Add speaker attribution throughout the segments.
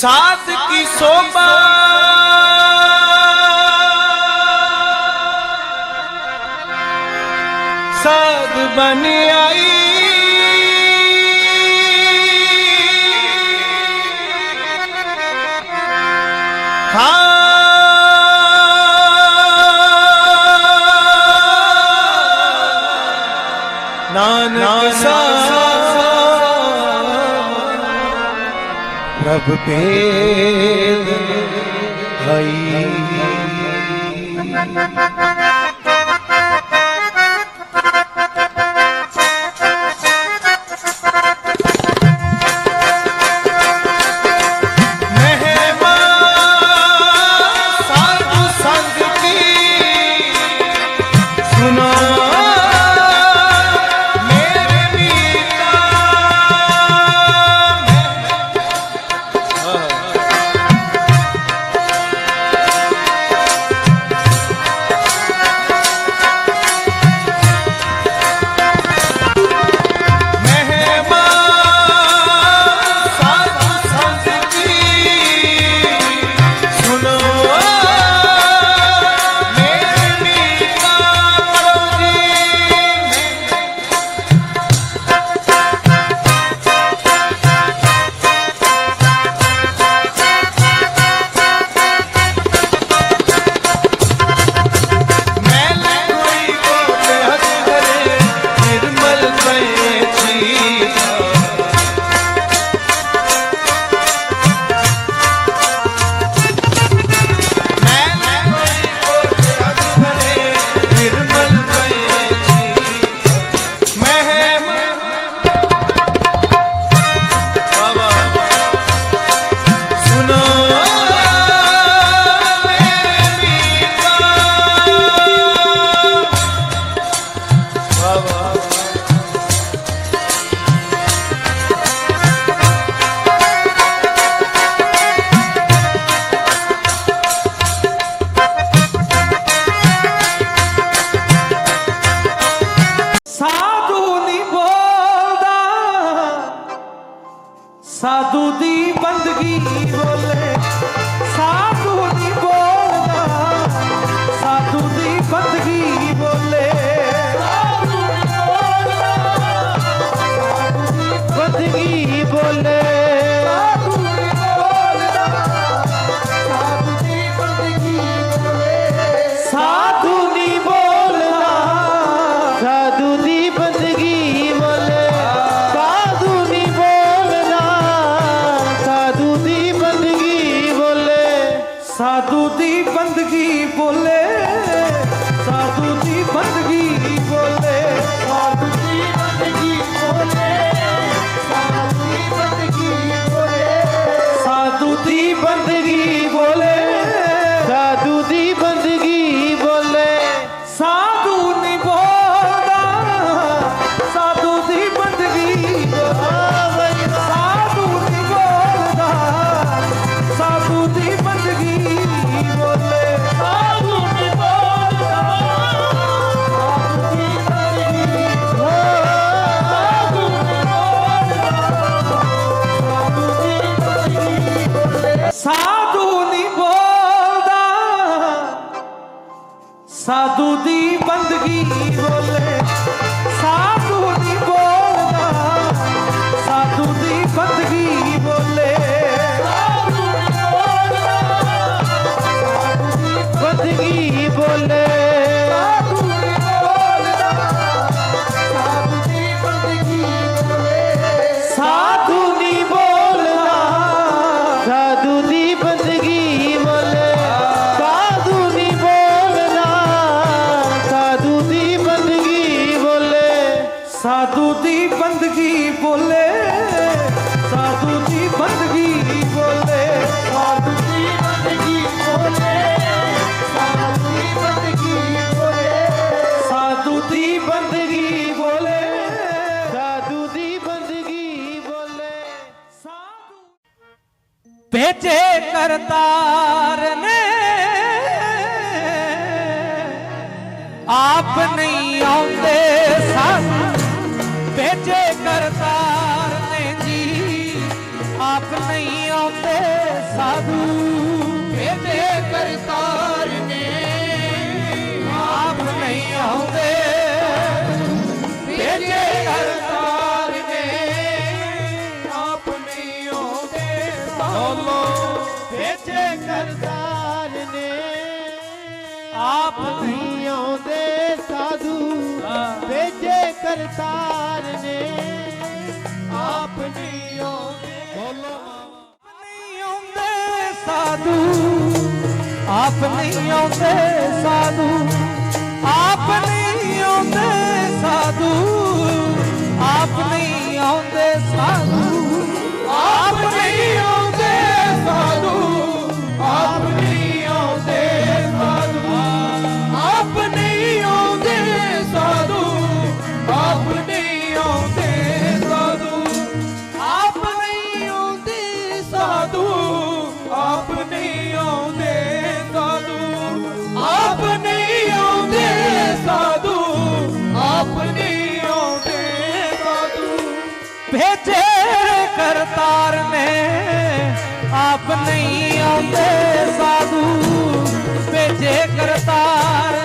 Speaker 1: ਸਾਧ ਕੀ ਸੋਭਾ? ਸਾਧ ਬਨ ਆਈ। ਹਾਂ। ਨਾਨਕ ਸਾ सब पे जादू दी बंदगी बोल সাধু करतार ने आप नहीं ਨਹੀਂ ਆਉਂਦੇ ਸਾਧੂ।
Speaker 2: ਭੇਜੇ ਕਰਤਾਰ ਨੇ।
Speaker 1: ਆਪ ਨਹੀਂ ਆਉਂਦੇ। ਬੋਲੋ। ਨਹੀਂ
Speaker 2: ਆਉਂਦੇ ਸਾਧੂ। ਆਪ ਨਹੀਂ ਆਉਂਦੇ
Speaker 1: ਸਾਧੂ। ਆਪ ਨਹੀਂ ਆਉਂਦੇ ਸਾਧੂ। ਆਪ ਨਹੀਂ ਆਉਂਦੇ ਸਾਧੂ ਭੇਜੇ ਕਰਤਾਰ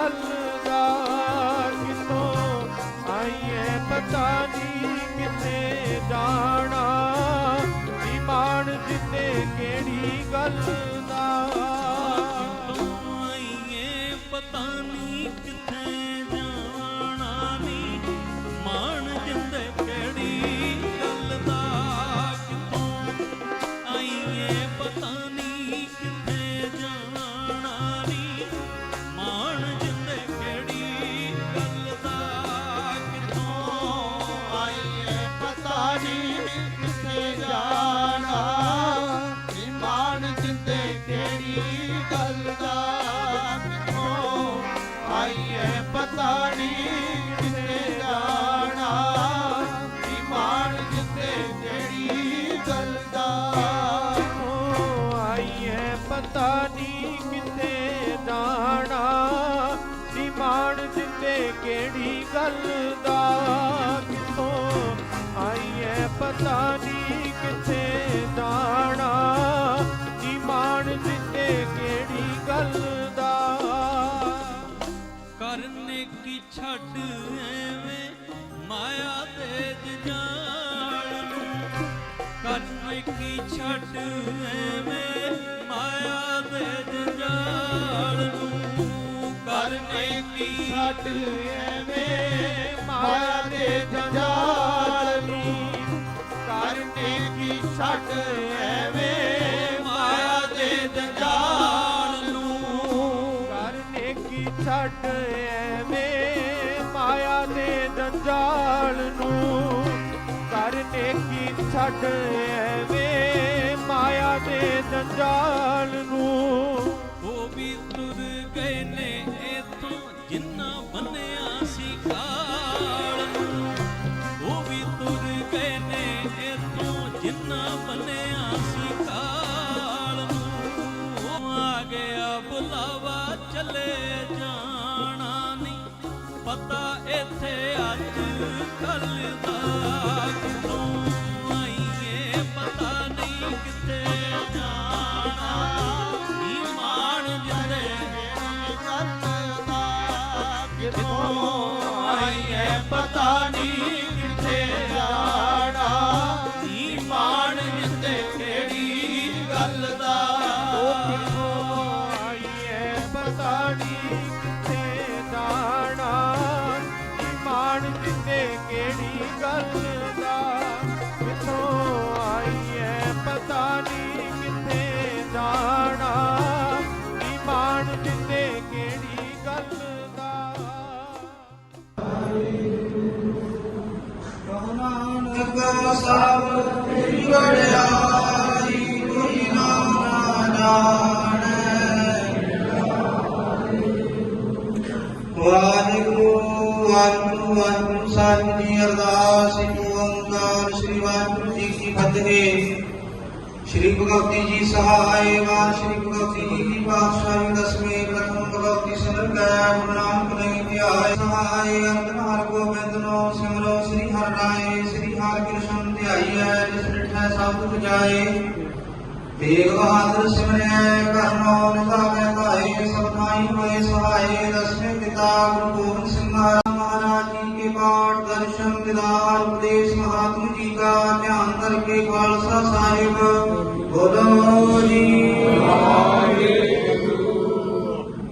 Speaker 3: ਗੱਲ ਦਾ ਕਿਥੋਂ ਆਈਏ ਪਤਾ ਨਹੀਂ ਕਿੱਥੇ ਜਾਣਾ
Speaker 2: ਨਿਮਾਣ ਜਿੰਦੇ ਕਿਹੜੀ ਗੱਲ।
Speaker 3: ਛੱਡ ਐਵੇਂ ਮਾਇਆ ਦੇ ਜਜਾਲ ਨੂੰ ਕਰਨੇ ਕੀ? ਛੱਡ ਐਵੇਂ ਮਾਇਆ ਦੇ ਜੰਜਾਲ ਨੂੰ ਕਰਨੇ ਕੀ?
Speaker 2: ਛੱਡ ਐਵੇਂ ਮਾਇਆ ਦੇ ਜੰਜਾਲ ਨੂੰ ਕਰਨੇ ਕੀ? ਛੱਡ ਐਵੇਂ ਮਾਇਆ ਦੇ ਜੰਜਾਲ ਨੂੰ ਕਰਨੇ ਕੀ? ਛੱਡ ਐਵੇਂ ਮਾਇਆ ਦੇ ਜੰਜਾਲ ਨੂੰ।
Speaker 3: ਉਹ ਵੀ ਤੁਰ ਗਏ ਨੇ ਇਥੋਂ, ਜਿੰਨਾ ਬੰਨਿਆ ਸੀ ਕਾਲ ਨੂੰ। ਉਹ ਵੀ ਤੁਰ ਗਏ ਨੇ ਇਥੋਂ, ਜਿੰਨਾ ਬੰਨਿਆ ਸੀ ਕਾਲ ਨੂੰ। ਉਹ
Speaker 4: ਚਲੇ ਜਾਣਾ ਨਹੀਂ ਪਤਾ ਇੱਥੇ ਅੱਜ ਕੱਲ ਦਾ
Speaker 5: ਸਾਹਿਬ ਦੀ ਅਰਦਾਸ ਇੱਕ ਓੰਕਾਰ ਸ੍ਰੀ ਵਾਹਿਗੁਰੂ ਜੀ ਕੀ ਫਤਿਹ ਸ਼੍ਰੀ ਭਗਵਤੀ ਜੀ ਸਹਾਇ ਵਾਰ ਸ਼੍ਰੀ ਭਗਵਤੀ ਜੀ ਕੀ ਪਾਤਸ਼ਾਹੀ ਦਸਵੇਂ ਪ੍ਰਥਮ ਭਗਵਤੀ ਸਰਨ ਗਇਆ ਗੁਰੂ ਨਾਨਕ ਨਹੀਂ ਧਿਆਏ ਸਹਾਇ ਅੰਤਨ ਹਰ ਗੋਬਿੰਦ ਨੋ ਸਿਮਰੋ ਸ੍ਰੀ ਹਰਿ ਰਾਏ ਸ੍ਰੀ ਹਰਿ ਕ੍ਰਿਸ਼ਨ ਧਿਆਈਐ ਜਿਸ ਨਿਠੈ ਸਭ ਤੁਝ ਜਾਏ ਤੇਗ ਬਹਾਦਰ ਸਿਮਰਿਐ ਕਰਮੋ ਨਿਤਾਵੇ ਭਾਏ ਸਭ ਥਾਈ ਹੋਏ ਸਹਾਏ ਦਸਵੇਂ ਪਿਤਾ ਗੁਰੂ ਗੋਬਿੰਦ ਸਿੰਘ ਮਹਾਰਾਜ ਜੀ ਕੇ ਪਾਠ ਦਰਸ਼ਨ ਦਿਦਾਰ ਉਪਦੇਸ਼ ਮਹਾਤਮ ਜੀ का ध्यान करके खालसा साहिब बोलो जी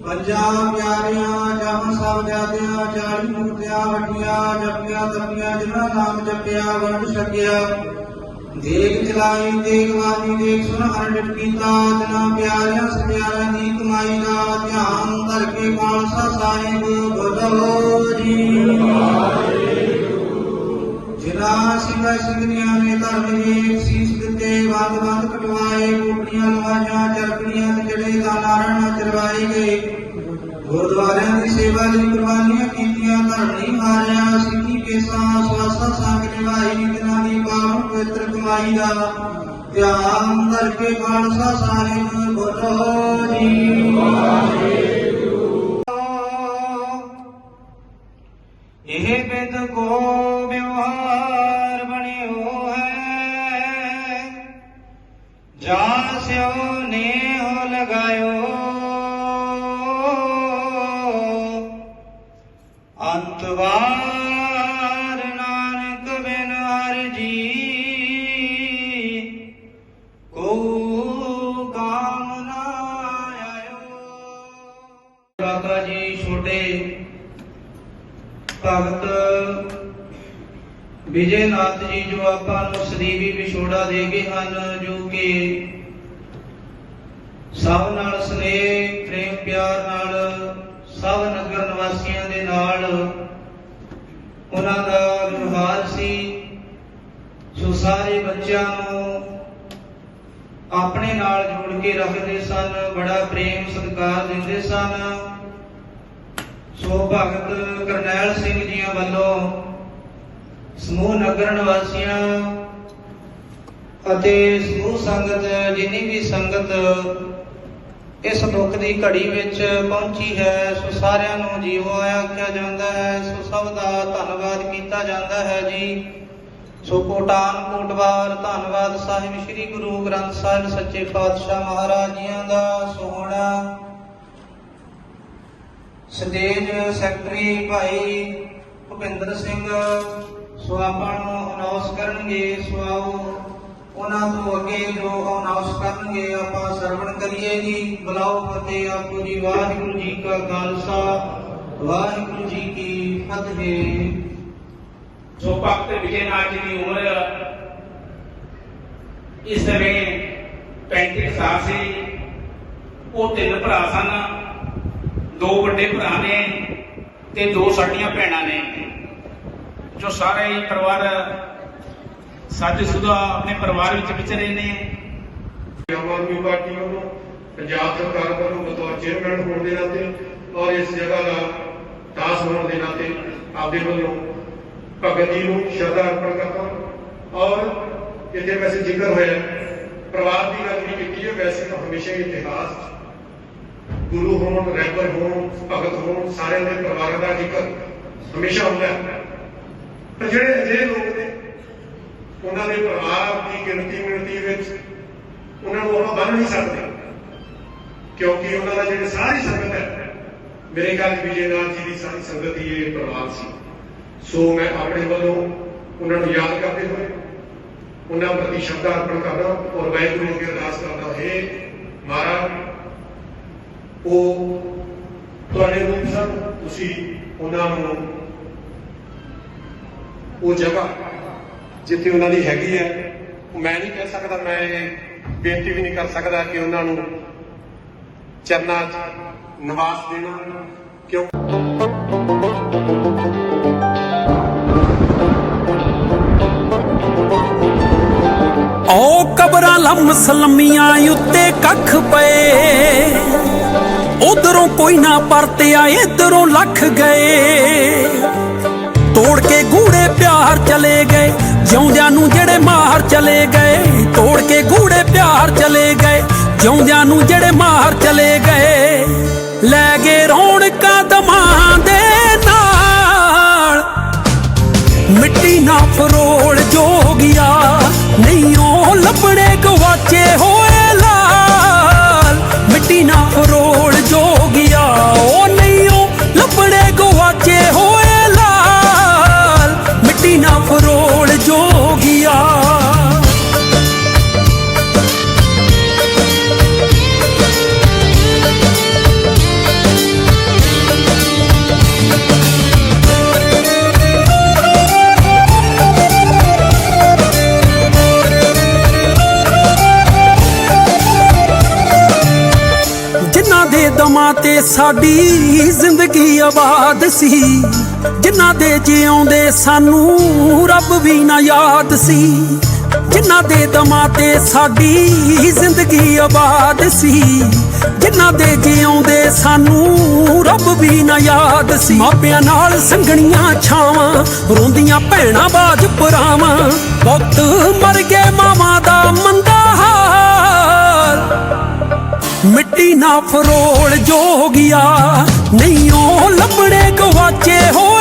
Speaker 5: ਪੰਜਾਂ ਪਿਆਰਿਆਂ ਜਮ ਸਭ ਜਾਦਿਆਂ ਚਾਲੀ ਮੂਰਤੀਆਂ ਵੱਡੀਆਂ ਜਪੀਆਂ ਤਪੀਆਂ ਜਿਨ੍ਹਾਂ ਨਾਮ ਜਪਿਆ ਵੰਡ ਛਕਿਆ ਦੇਖ ਚਲਾਈ, ਦੇਖ ਵਾਜੀ, ਦੇਖ ਸੁਨ ਹਰਡਟ ਕੀਤਾ, ਜਨਾ ਪਿਆਰਿਆਂ ਸਪਿਆਰਿਆਂ ਦੀ ਕਮਾਈ ਦਾ ਧਿਆਨ ਕਰਕੇ ਖਾਲਸਾ ਸਾਹਿਬ ਬੋਲੋ ਜੀ। ਜਿਨਾ ਸਿੰਘਾਂ ਸਿੰਘਨੀਆਂ ਨੇ ਧਰਮ ਜੀ ਸੀਸ ਦਿੱਤੇ ਵੰਦ ਵੰਦ ਕਟਵਾਏ ਕੋਟੀਆਂ ਲਵਾਈਆਂ ਚਰਕੜੀਆਂ ਤੇ ਜੜੇ ਦਾ ਨਾਰਣ ਚਰਵਾਏ ਗਏ। ਗੁਰਦੁਆਰਿਆਂ ਦੀ ਸੇਵਾ ਲਈ ਕੁਰਬਾਨੀਆਂ ਕੀਤੀਆਂ, ਧਰਮ ਨਹੀਂ ਹਾਰਿਆ ਕੇਸਾਂ ਸਵਾਸਾਂ ਸੰਗ ਨਿਭਾਈ ਜਿਨ੍ਹਾਂ ਦੀ ਪਾਵਨ ਪਵਿੱਤਰ ਕਮਾਈ ਦਾ ਧਿਆਨ ਕਰਕੇ ਖਾਲਸਾ ਸਾਹਿਬ, ਬੋਲੋ ਜੀ। ਵਿਜੇ ਨਾਥ ਜੀ, ਜੋ ਆਪਾਂ ਨੂੰ ਸਦੀਵੀ ਵਿਛੋੜਾ ਦੇ ਗਏ ਹਨ, ਜੋ ਕਿ ਸਭ ਨਾਲ ਸਨੇਹ, ਪ੍ਰੇਮ ਪਿਆਰ ਨਾਲ ਸਭ ਨਗਰ ਨਿਵਾਸੀਆਂ ਦੇ ਨਾਲ ਉਹਨਾਂ ਦਾ ਵਿਵਹਾਰ ਸੀ। ਸੋ ਸਾਰੇ ਬੱਚਿਆਂ ਨੂੰ ਆਪਣੇ ਨਾਲ ਜੋੜ ਕੇ ਰੱਖਦੇ ਸਨ, ਬੜਾ ਪ੍ਰੇਮ ਸਤਿਕਾਰ ਦਿੰਦੇ ਸਨ। ਸੋ ਭਗਤ ਕਰਨੈਲ ਸਿੰਘ ਜੀਆਂ ਵੱਲੋਂ ਸਮੂਹ ਨਗਰ ਨਿਵਾਸੀਆਂ ਅਤੇ ਸਮੂਹ ਸੰਗਤ, ਜਿੰਨੀ ਵੀ ਸੰਗਤ ਇਸ ਦੁੱਖ ਦੀ ਘੜੀ ਵਿੱਚ ਪਹੁੰਚੀ ਹੈ, ਸੋ ਸਾਰਿਆਂ ਨੂੰ ਜੀਵੋ ਆਖਿਆ ਜਾਂਦਾ ਹੈ, ਸੋ ਸਭ ਦਾ ਧੰਨਵਾਦ ਕੀਤਾ ਜਾਂਦਾ ਹੈ ਜੀ। ਸੋ ਕੋਟਾਨ, ਕੋਟਵਾਰ, ਧੰਨਵਾਦ ਸਾਹਿਬ, ਸ੍ਰੀ ਗੁਰੂ ਗ੍ਰੰਥ ਸਾਹਿਬ, ਸੱਚੇ ਪਾਤਸ਼ਾਹ ਮਹਾਰਾਜ ਜੀਆਂ ਦਾ। ਸੋਹਣਾ ਸਟੇਜ ਸੈਕਟਰੀ ਭਾਈ ਭੁਪਿੰਦਰ ਸਿੰਘ ਸੋ ਆਪਾਂ ਨੂੰ ਅਨਾਉਂਸ ਕਰਨਗੇ, ਸੋ ਆਓ, ਉਹਨਾਂ ਤੋਂ ਅੱਗੇ ਜੋ ਅਨਾਉਂਸ ਕਰਨਗੇ, ਆਪਾਂ ਸਰਵਣ ਕਰੀਏ ਜੀ। ਬੁਲਾਓ ਫਤਿਹ ਆਪੋ ਜੀ, ਵਾਹਿਗੁਰੂ ਜੀ ਕਾ ਖਾਲਸਾ, ਵਾਹਿਗੁਰੂ ਜੀ ਕੀ ਫਤਿਹ।
Speaker 6: ਸੋ ਭਗਤ ਵਿਜੇ ਨਾਥ ਜੀ ਦੀ ਉਮਰ ਇਸ ਸਮੇਂ 35 ਸਾਲ ਸੀ, ਉਹ ਤਿੰਨ ਭਰਾ ਸਨ। ਦੋ ਵੱਡੇ ਭਰਾ ਨੇ ਤੇ ਦੋ ਸਾਡੀਆਂ ਭੈਣਾਂ ਨੇ। ਜੋ ਸਾਰੇ ਹੀ ਪਰਿਵਾਰ ਸਾਜ ਆਪਣੇ ਪਰਿਵਾਰ ਵਿੱਚ ਵਿਚਰੇ ਨੇ।
Speaker 7: ਆਮ ਆਦਮੀ ਪਾਰਟੀ ਵੱਲੋਂ ਪੰਜਾਬ ਸਰਕਾਰ ਵੱਲੋਂ ਬਤੌਰ ਚੇਅਰਮੈਨ ਹੋਣ ਦੇ ਨਾਤੇ ਔਰ ਇਸ ਜਗ੍ਹਾ ਦਾ ਦਾਸ ਹੋਣ ਦੇ ਨਾਤੇ ਆਪਦੇ ਵੱਲੋਂ ਭਗਤ ਜੀ ਨੂੰ ਸ਼ਰਧਾ ਅਰਪਣ ਕਰਦਾ ਔਰ ਇੱਥੇ ਵੈਸੇ ਜ਼ਿਕਰ ਹੋਇਆ, ਪਰਿਵਾਰ ਦੀ ਗੱਲ ਵੀ ਕੀਤੀ ਹੈ, ਵੈਸੇ ਤਾਂ ਹਮੇਸ਼ਾ ਹੀ ਇਤਿਹਾਸ ਗੁਰੂ ਹੋਣ ਰਹਿਬਰ ਹੋਣ, ਭਗਤ ਹੋਣ, ਸਾਰਿਆਂ ਦੇ ਪਰਿਵਾਰਾਂ ਦਾ ਜ਼ਿਕਰ ਹਮੇਸ਼ਾ ਹੁੰਦਾ ਹੈ। ਪਰ ਜਿਹੜੇ ਅਜਿਹੇ ਲੋਕ ਨੇ, ਉਹਨਾਂ ਦੇ ਪਰਿਵਾਰ ਦੀ ਗਿਣਤੀ ਮਿਣਤੀ ਵਿੱਚ ਉਹਨਾਂ ਨੂੰ ਆਪਾਂ ਬੰਨ ਨਹੀਂ ਸਕਦੇ। ਕਿਉਂਕਿ ਉਹਨਾਂ ਦਾ ਜਿਹੜੀ ਸਾਰੀ ਸੰਗਤ ਹੈ, ਮੇਰੇ ਖਿਆਲ ਵਿਜੇ ਨਾਥ ਜੀ ਦੀ ਸਾਰੀ ਸੰਗਤ ਹੀ ਇਹ ਪਰਿਵਾਰ ਸੀ। ਸੋ ਮੈਂ ਆਪਣੇ ਵੱਲੋਂ ਉਹਨਾਂ ਨੂੰ ਯਾਦ ਕਰਦੇ ਹੋਏ ਉਹਨਾਂ ਪ੍ਰਤੀ ਸ਼ਰਧਾ ਅਰਪਣ ਕਰਦਾ ਔਰ ਵਾਹਿਗੁਰੂ ਅੱਗੇ ਅਰਦਾਸ ਕਰਦਾ ਹੈ ਮਹਾਰਾਜ, ਉਹ ਤੁਹਾਡੇ ਰੂਪ ਸਨ, ਤੁਸੀਂ ਉਹਨਾਂ ਨੂੰ ਉਹ ਜਗ੍ਹਾ ਜਿੱਥੇ ਉਹਨਾਂ ਦੀ ਹੈਗੀ ਹੈ। ਮੈਂ ਨਹੀਂ ਕਹਿ ਸਕਦਾ, ਮੈਂ ਇਹ ਬੇਨਤੀ ਵੀ ਨਹੀਂ ਕਰ ਸਕਦਾ ਕਿ ਉਹਨਾਂ ਨੂੰ ਚਰਨਾਂ 'ਚ ਨਿਵਾਸ ਦੇਣਾ, ਕਿਉਂ?
Speaker 4: ਓ ਕਬਰਾਂ ਲੰਮ ਸਲਮੀਆਂ ਉੱਤੇ ਕੱਖ ਪਏ। ਉਧਰੋਂ ਕੋਈ ਨਾ ਪਰਤਿਆ, ਇਧਰੋਂ ਲੱਖ ਗਏ। ਗੂੜੇ ਚਲੇ ਗਏ। ਜਿਉਂਦਿਆਂ ਨੂੰ ਜਿਹੜੇ ਮਾਰ ਚਲੇ ਗਏ, ਤੋੜ ਕੇ ਗੂੜੇ ਪਿਆਰ ਚਲੇ ਗਏ। ਜਿਉਂਦਿਆਂ ਨੂੰ ਜਿਹੜੇ ਮਾਰ ਚਲੇ ਗਏ, ਲੈ ਗਏ ਰੌਣਕਾਂ ਦਮਾਂ ਦੇ ਨਾਲ। ਮਿੱਟੀ ਨਾ ਫਰੋਲ ਜੋਗਿਆ, ਨਹੀਂ ਉਹ ਲੱਭਣੇ ਗਵਾਚੇ ਹੋਏ। ਦੇ ਤੇ ਸਾਡੀ ਜ਼ਿੰਦਗੀ ਆਬਾਦ ਸੀ, ਜਿਨ੍ਹਾਂ ਦੇ ਜਿਉਂਦੇ ਸਾਨੂੰ ਰੱਬ ਵੀ ਨਾ ਯਾਦ ਸੀ, ਜਿਨ੍ਹਾਂ ਦੇ ਦਮਾਂ ਤੇ ਸਾਡੀ ਜ਼ਿੰਦਗੀ ਆਬਾਦ ਸੀ, ਜਿਨ੍ਹਾਂ ਦੇ ਜਿਉਂਦੇ ਸਾਨੂੰ ਰੱਬ ਵੀ ਨਾ ਯਾਦ ਸੀ। ਮਾਪਿਆਂ ਨਾਲ ਸੰਗਣੀਆਂ ਛਾਵਾਂ, ਰੋਂਦੀਆਂ ਭੈਣਾਂ ਬਾਜ ਪਰਾਵਾਂ ਵਕਤ ਮਰ ਗਏ ਮਾਵਾਂ ਦਾ ਮੰਦਾ ਮਿੱਟੀ ਨਾ ਫਰੋਲ ਜੋਗਿਆ ਨਹੀਂ ਉਹ ਲੱਭਣੇ ਗਵਾਚੇ ਹੋ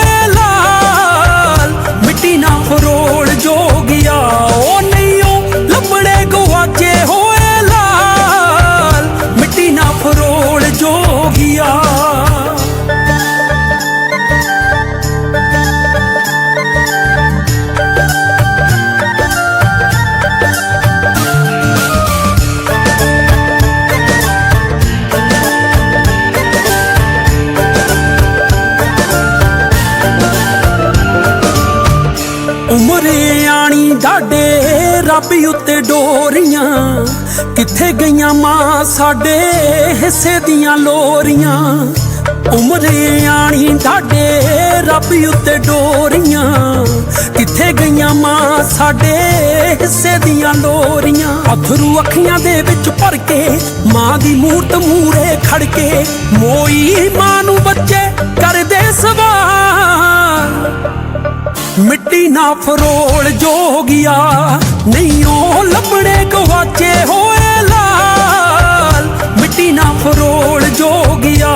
Speaker 4: ਉੱਤੇ ਕਿੱਥੇ ਗਈਆਂ ਮਾਂ ਸਾਡੇ ਹਿੱਸੇ ਦੀਆਂ ਲੋਰੀਆਂ? ਉਮਰੇ ਆਣੀ ਡਾਡੇ ਰੱਬ ਉੱਤੇ ਡੋਰੀਆਂ। ਕਿੱਥੇ ਗਈਆਂ ਮਾਂ ਸਾਡੇ ਹਿੱਸੇ ਦੀਆਂ ਲੋਰੀਆਂ? ਅਥਰੂ ਅੱਖੀਆਂ ਦੇ ਵਿੱਚ ਭਰ ਕੇ ਮਾਂ ਦੀ ਮੂਰਤ ਮੂਰੇ ਖੜ ਕੇ ਮੋਈ ਮਾਂ ਨੂੰ ਬੱਚੇ ਕਰਦੇ ਸਵਾਲ। ਮਿੱਟੀ ਨਾ ਫਰੋਲ ਜੋਗਿਆ ਨਹੀਂ ਉਹ ਲੱਭਣੇ ਗਵਾਚੇ ਹੋਏ ਲਾਲ। ਮਿੱਟੀ ਨਾ ਫਰੋਲ ਜੋਗਿਆ